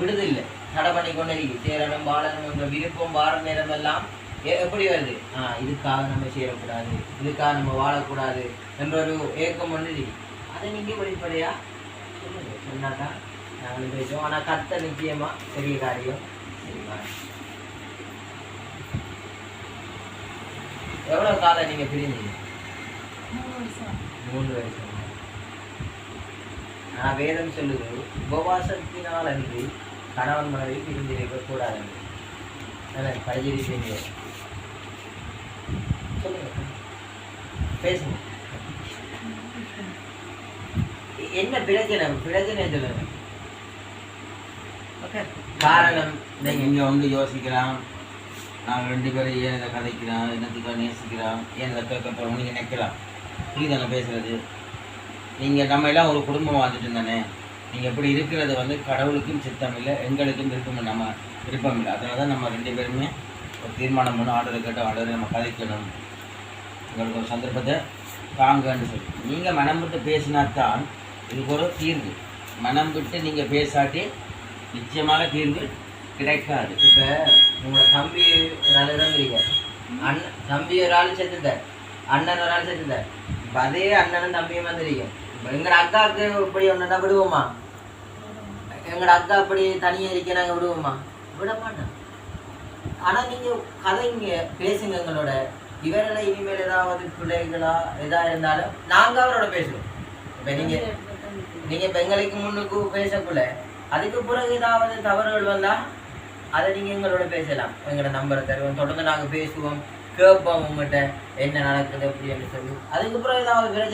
விடுதில்லை. தடை பண்ணி கொண்டு இருக்கு சேரணும் வாழணும் என்ற விருப்பம் வார நேரம் எல்லாம் எப்படி வருது? ஆ இதுக்காக நம்ம சேரக்கூடாது இதுக்காக நம்ம வாழக்கூடாது என்ற ஒரு ஏக்கம் ஒன்று அதை நீங்க வெளிப்படையா சொல்லுங்க. சொன்னாக்கா நாங்களும் பேசுவோம். ஆனா கத்த நிச்சயமா பெரிய காரியம். சரிங்களா எவ்வளவு காலம் நீங்க பிரிஞ்சீங்க மூணு வருஷம். ஆனா வேதம் சொல்லுது உபவாசத்தினால் அன்றி கணவன் மனைவி பிரிந்திருக்க கூடாது. படிச்சிருக்கீங்க சொல்லுங்க. பேசுங்க. என்ன பிரச்சனை பிரச்சனை சொல்லுங்க? ஓகே காரணம் நீங்க இங்கே வந்து யோசிக்கலாம் நாங்கள் ரெண்டு பேரும் ஏன் இதை கதைக்கிறோம் என்னத்துக்காக நேசிக்கிறோம் ஏன் இதை கேட்க போகிறோம் நீங்கள் நிற்கலாம் புரியுதானே பேசுறது? நீங்கள் நம்ம எல்லாம் ஒரு குடும்பம் வந்துட்டு தானே? நீங்கள் எப்படி இருக்கிறது வந்து கடவுளுக்கும் சித்தம் இல்லை எங்களுக்கும் விருப்பம் நம்ம விருப்பம் இல்லை. அதனால தான் நம்ம ரெண்டு பேருமே ஒரு தீர்மானம் பண்ணி ஆர்டரை கேட்டால் ஆர்டரை நம்ம கதைக்கணும். உங்களுக்கு ஒரு சந்தர்ப்பத்தை தாங்கன்னு சொல்லி. நீங்கள் மனம் விட்டு பேசினா தான் இதுக்கு ஒரு தீர்வு. மனம் விட்டு நீங்கள் பேசாட்டி நிச்சயமாக தீர்வு கிடைக்காது. இப்போ உங்களோட தம்பி ஒரு ஆள் இறந்துறீங்க அண்ணன் தம்பி ஒரு ஆள் செத்துட்டார். அண்ணன் ஒரு ஆள் செத்துட்டார். இப்போ அதே அண்ணனும் தம்பியும் வந்துறீங்க இப்ப அக்காவுக்கு இப்படி ஒன்றுனா விடுவோமா? எங்கட அக்கா இப்படி தனியா இருக்க நாங்க விடுவோமா? விட மாட்டோம் ஆனா நீங்க கதைங்க பேசுங்க எங்களோட. இவரோட இனிமேல் ஏதாவது பிள்ளைகளா எதா இருந்தாலும் நாங்க அவரோட பேசுவோம். இப்ப நீங்க நீங்க இப்ப எங்களுக்கு முன்னுக்கு பேசக்குள்ள அதுக்கு பிறகு ஏதாவது தவறுகள் வந்தா அதை நீங்க எங்களோட பேசலாம். எங்களோட நம்பரை தருவோம் தொடர்ந்து நாங்க பேசுவோம் கேட்போம் உங்கள்கிட்ட என்ன நடக்குது அப்படின்னு சொல்லி. அதுக்கப்புறம் ஏதாவது